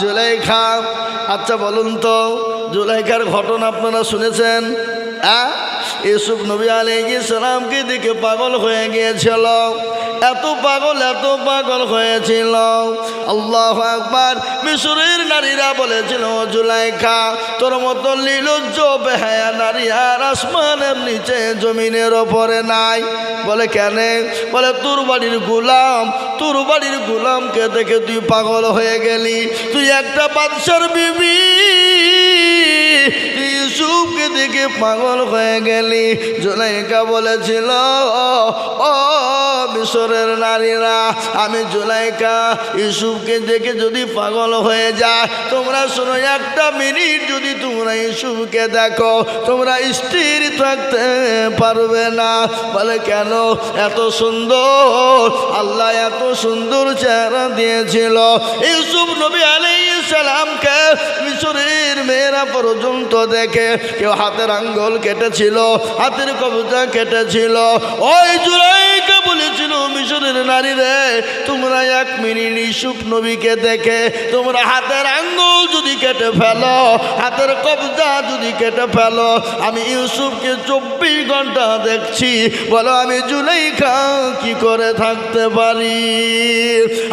জুলাইখা আচ্ছা বলুন তো, জুলাইখার ঘটনা আপনারা শুনেছেন? ইউসুফ নবী আলাইহিস সালামকে দেখে পাগল হয়ে গিয়েছিল। এত পাগল এত পাগল হয়েছিল। আল্লাহ আকবার, মিশরের নারীরা বলেছিল, "ও জুলাইখা, তোর মতো লীলজ্জ, বেহায়া নারী আর আসমানের নিচে জমিনের ওপরে নাই। বলে, কেন? বলে, তোর বাড়ির গোলাম, তোর বাড়ির গোলামকে দেখে তুই পাগল হয়ে গেলি। তুই একটা বাদশার বিবি। দেখে পাগল হয়ে গেলি। জুলাইকা বলেছিল ও মিশরের নারীরা, আমি জুলাইকা, ইউসুফকে দেখে যদি পাগল হয়ে যায়, তোমরা শোনো, একটা মিনিট যদি তোমরা ইউসুফকে দেখো, তোমরা স্থির থাকতে পারবে না। বলে, কেন? এত সুন্দর, আল্লাহ এত সুন্দর চেহারা দিয়েছিল। ইউসুফ নবী আলাইহিস সালামকে মিশরের মেয়েরা পর্যন্ত দেখে, কেউ হাতের আঙ্গুল কেটেছিল, হাতের কবজা কেটেছিল। ওই জুলাইকে বলেছিল মিশরের নারী রে তোমরা এক মিনিট ইসুফ নবীকে দেখে, তোমরা হাতের আঙ্গুল যদি কেটে ফেলো, হাতের কবজা যদি কেটে ফেলো, আমি ইউসুফকে চব্বিশ ঘণ্টা দেখছি, বলো আমি জুলাইখা কি করে থাকতে পারি?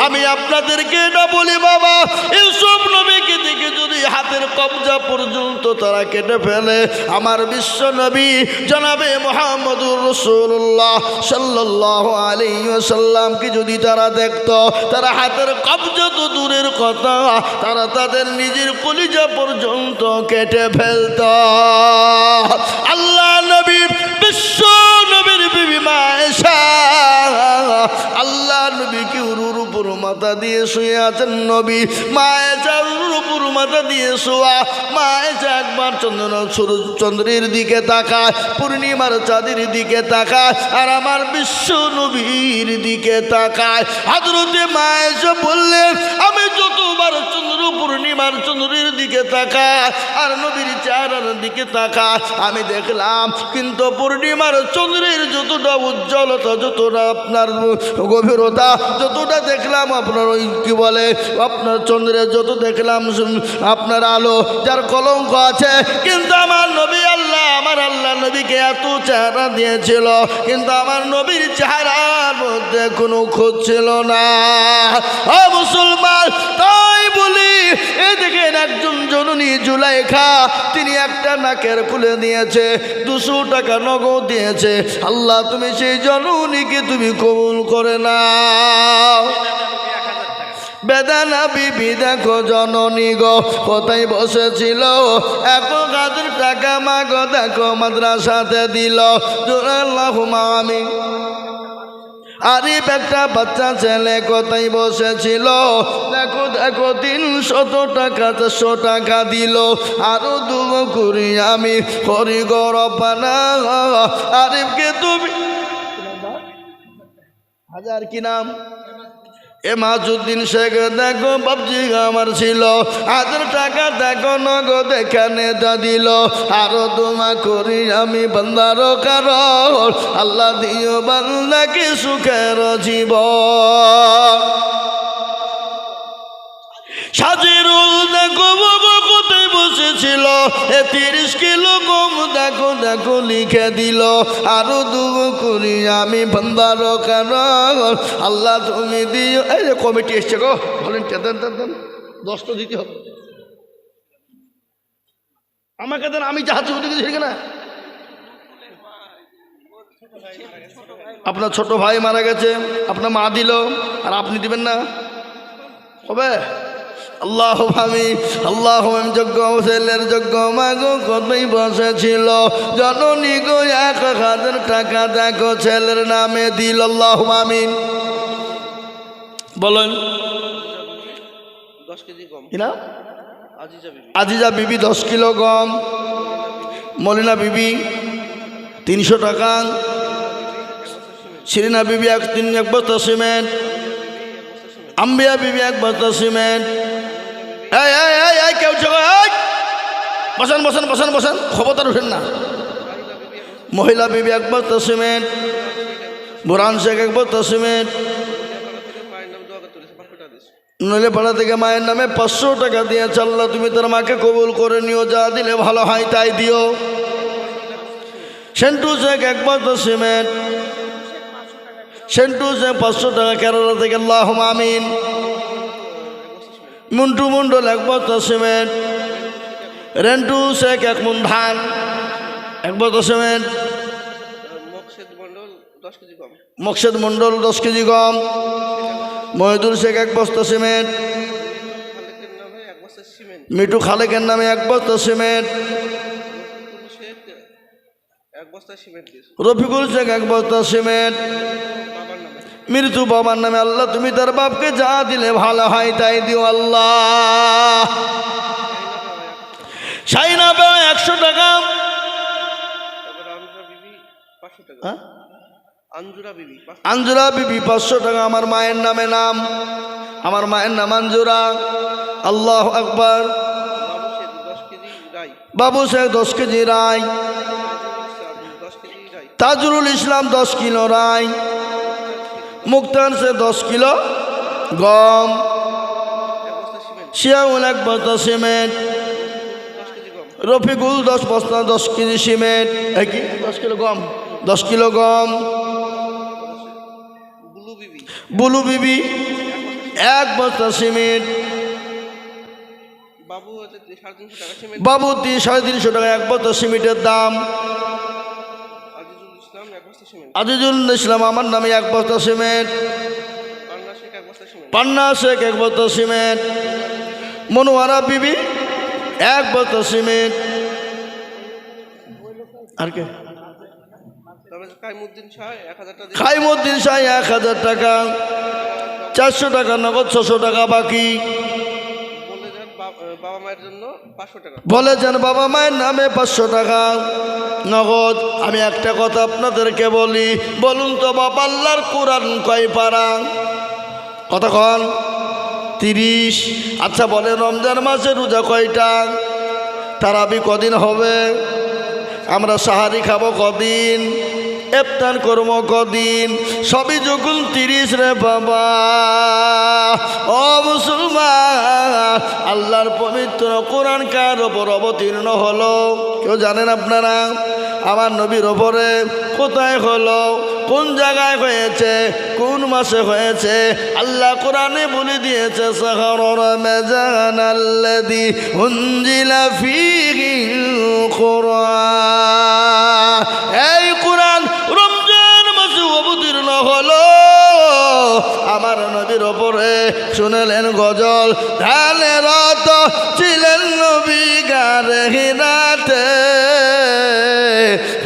আমি আপনাদেরকে এটা বলি, বাবা ইউসুফ নবীকে দেখে যদি হাতের কবজা পর্যন্ত তারা কেটে ফেলে, আমার বিশ্ব নবী জনাবে মোহাম্মদুর রসুল্লাহ সাল্লাহ আলী সাল্লামকে যদি তারা দেখতো, তারা হাতের কবজা তো দূরের কথা, তারা তাদের নিজের কলিজা পর্যন্ত কেটে ফেলত। আল্লাহ নবী বিশ্ব মাথা দিয়ে শুয়ে আছেন নবী। মায়েশা উরুর উপর মাথা দিয়ে শোয়া। মায়েশা একবার চন্দ্র সূর্য- চন্দ্রের দিকে তাকায়, পূর্ণিমার চাঁদের দিকে তাকায়, আর আমার বিশ্ব নবীর দিকে তাকায়। হাজরতে মায়েশা বললেন, আমি পূর্ণিমার চন্দ্রের দিকে তাকা আর নবীর চেহারার দিকে তাকা। আমি দেখলাম কিন্তু পূর্ণিমার চন্দ্রের যতটা উজ্জ্বলতা, যতটা আপনার গভীরতা, যতটা দেখলাম আপনার ওই কি বলে, আপনার চন্দ্রের যত দেখলাম আপনার আলো, যার কলঙ্ক আছে। কিন্তু আমার নবী আল্লাহ, আমার আল্লাহ নবীকে এত চেহারা দিয়েছিল, কিন্তু আমার নবীর চেহারার মধ্যে কোনো খোঁজ ছিল না। মুসলমান দেখেন একজন জননী জুলাইখা, তিনি একটা নাকের খুলে দিয়েছে, দুশো টাকা নগদ দিয়েছে। আল্লাহ, তুমি সেই জননীকে তুমি কবুল করে নাও। বেদানা বিবি, দেখো জননী গো, কোথায় বসেছিল? এক হাজার টাকা মাগো, দেখো মাদ্রাসাতে দিল। জোরাল্লাহ আমি। আরিফ একটা বাচ্চা ছেলে, কোথায় বসেছিল? দেখো তিনশত টাকা, চারশো টাকা দিল। আরও দুবো করি আমি হরি গরবানা আরিফকে তুমি হাজার কি নাম? এ মাসুদ্দিন শেখ, দেখো বাবজি আমার ছিল। হাজার টাকা দেখো নগদ এখানে যা দিল। আরও তোমা করি আমি বান্দার কারণ। আল্লাহ দিও বান্দাকে সুখের জীবন। সাজিরুল দেখো, বাবা কোথায় বসেছিল? এ তিরিশ কিলো গম দেখো দেখো, লিখে দিল। আরও দুগো করি আমি ভান্ডার কারণ আল্লাহ তুমি দিও। এই যে কমিটি এসছে গো, বলেন দেন দেন। দেন দিতে হবে। আমাকে দেন, আমি জাহাজ ছবি দিকে না? আপনার ছোট ভাই মারা গেছে, আপনার মা দিল, আর আপনি দিবেন না? হবে আল্লাহ আমি আল্লাহ যজ্ঞ ছেলের যজ্ঞ মাগো কতই বসেছিল জননী গো এক হাজার টাকা দেখো ছেলের নামে দিল আল্লাহ আমিন বলেন। আজিজা বিবি দশ কিলো গম। মলিনা বিবি তিনশো টাকা। শিরিনা বিবি এক তিন এক বস্তা সিমেন্ট। আম্বিয়া বিবি এক বস্তা সিমেন্ট। কেউ এই। বসান বসান বসান বসান। খবরদার উঠেন না। মহিলা বিবি এক বস্তা সিমেন্ট বুরান শেখ এক বস্তা সিমেন্ট মায়ের নাম দোয়া করতে পাঁচশো টাকা দিস নইলে পাড়া থেকে মায়ের নামে পাঁচশো টাকা দিয়ে চাল্লা তুমি তার মাকে কবুল করে নিও, যা দিলে ভালো হয় তাই দিও। সেন্টু শেখ এক বস্তা সিমেন্ট সেন্টু শেখ পাঁচশো টাকা কেরালা থেকে আল্লাহ আমিন। মুন্টু মন্ডল এক বস্তা সিমেন্ট রেন্টু শেখ এক মন ধান এক বস্তা সিমেন্ট মকসেদ মন্ডল দশ কেজি গম। মহিদুল শেখ এক বস্তা সিমেন্ট। মিঠু খালেকের নামে এক বস্তা সিমেন্ট। রফিকুল শেখ এক বস্তা সিমেন্ট মৃত্যু বাবার নামে আল্লাহ তুমি তার বাপকে যা দিলে ভালো হয় তাই দিও আল্লাহ। সাইনা পেও একশো টাকা। আঞ্জুরা বিবি পাঁচশো টাকা। হ্যাঁ? আঞ্জুরা বিবি পাঁচশো টাকা। আমার মায়ের নামে নাম। আমার মায়ের নাম আঞ্জুরা। আল্লাহ আকবর। বাবু শেখ দশ কেজি রায় তাজুল ইসলাম দশ কিলো রায় মুক্তার সে দশ কিলো গম। শিয়াউল এক বস্তা সিমেন্ট। রফিকুল দশ বস্তা, দশ কেজি সিমেন্ট। কি? দশ কিলো গম। দশ কিলো গম। বুলু বিবি। এক বস্তা সিমেন্ট। বাবু, তিন সাড়ে তিনশো টাকা এক বস্তা সিমেন্টের দাম। আজিজুল ইসলাম আমার নামে এক বস্তা সিমেন্ট। পান্না শেখ এক বস্তা সিমেন্ট। মনোয়ারা বিবি এক বস্তা সিমেন্ট। আর কে? খাইমুদ্দিন শাহ এক হাজার টাকা। চারশো টাকা নগদ ছশো টাকা বাকি। বাবা মায়ের বলেছেন, বাবা মায়ের নামে পাঁচশো টাকা। নগদ, আমি একটা কথা আপনাদেরকে বলি। বলুন তো বাবা আল্লাহর কোরআন কয় পারা? কতক্ষণ? তিরিশ। আচ্ছা বলে রমজান মাসে রোজা কয়টা? তারাবি কদিন হবে? আমরা সাহারি খাব কদিন? এফতার করব কদিন? সবই যখন তিরিশ রে বাবা। ও মুসলমান, আল্লাহর পবিত্র কোরআন কার ওপর অবতীর্ণ হলো? কেউ জানেন আপনারা? আমার নবীর ওপরে কোথায় হলো? কোন জায়গায় হয়েছে? কোন মাসে হয়েছে? আল্লাহ কোরআনে বলে দিয়েছে সাহরর মেজান আল্লাদি কোরআন। এই কোরআন নবীর ওপরে শুনেলেন গজল। ধানে রত ছিলেন নবী গারে হিনাতে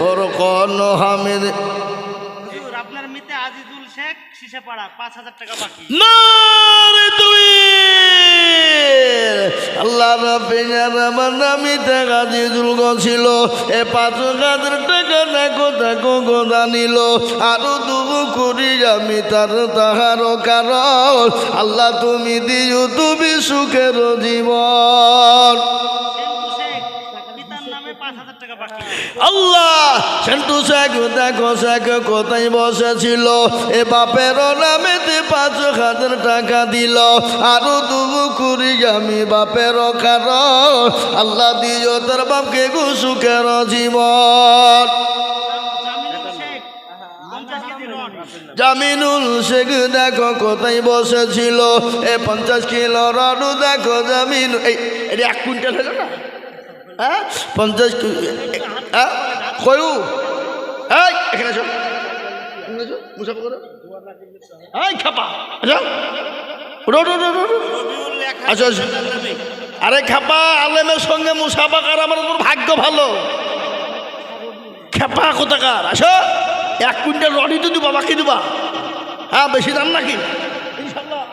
ওর কন হামিদ ছিল। এ পাঁচ হাজার টাকা দেখো দেখো, গোদা নিল। আরও দুবু আমি তার তাহার আল্লাহ তুমি দিও, তুমি সুখের জীবন। আল্লাহ, সেন্টু শেখ, দেখো শেখ কোথায় বসেছিল? এ বাপের নামেতে পাঁচ হাজার টাকা দিল। আরও দুবু কুড়ি আমি বাপের কারণ আল্লাহ দিও তার বাপকে গুসুকের জীবন। জামিনুল শেখ, দেখো কোথায় বসেছিল? এ পঞ্চাশ কিলো রাডু, দেখো জামিন, এই এক কুইন্টাল হলো না? হ্যাঁ? পঞ্চাশ হ্যাঁ? আরে খাপা, আলেমের সঙ্গে মুসাফা করা আমার তোর ভাগ্য ভালো। খেপা কোথাকার? আসো। এক কুইন্টাল রডি তো দিবা, বাকি দিবা। হ্যাঁ বেশি দাম নাকি ইনশাল্লাহ আস্তে আস্তে দিবা বলো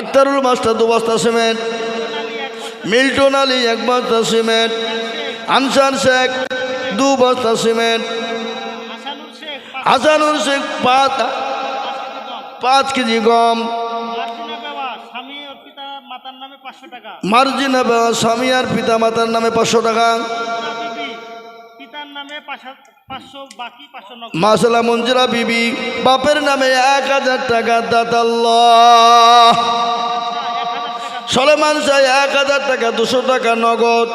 আক্তারুল মাস্টার দু বস্তা সিমেন্ট। মিল্টন আলী এক বস্তা সিমেন্ট। আনসার শেখ দু বস্তা সিমেন্ট। হাসানুর শেখ পাঁচ পাঁচ কেজি গম। মার্জিনা স্বামী আর পিতা মাতার নামে পাঁচশো টাকা। মাসালা মঞ্জুরা বিবি বাপের নামে এক হাজার টাকা দাতাল্লাহ এক সলেমান চাই এক হাজার টাকা দুশো টাকা নগদ।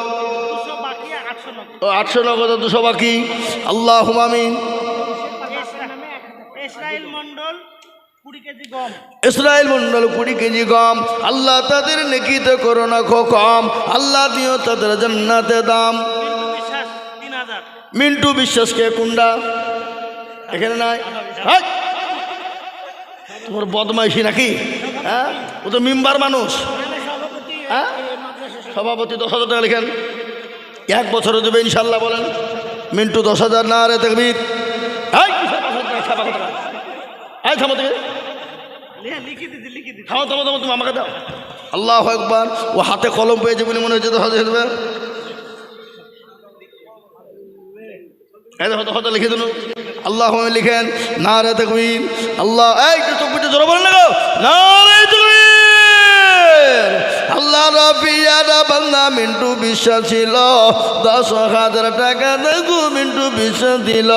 আটশো নগদ। দুশো বাকি। আল্লাহ হুমামিন ইসরায়েল মন্ডল কুড়ি কেজি গম। মন্ডল কুড়ি কেজি গম। আল্লাহ তাদের নেকিতে করোনা খো কম। আল্লাহ দিও তাদের জান্নাতে দাম। মিন্টু বিশ্বাসকে কুন্ডা এখানে নাই! তোমার বদমাইশি নাকি? হ্যাঁ? ও তো মিম্বার মানুষ। হ্যাঁ? সভাপতি দশ হাজার টাকা লিখেন। এক বছরে দেবে ইনশাল্লাহ বলেন, মিন্টু দশ হাজার না রে থামো থেকে। আমাকে দাও। আল্লাহ একবার ও হাতে কলম পেয়েছে বলে মনে হচ্ছে দশ হাজার এই দেখো হয়তো লিখে দিন আল্লাহ লিখেন না রে তকবীর। আল্লাহ, এই চোখ পিঠে জোর বলেন না না রে তকবীর। আল্লাহ রবিয়ারা বান্দা মিন্টু বিশ্বাস ছিল, দশ হাজার টাকা দেখু মিন্টু বিশ্বাস দিল।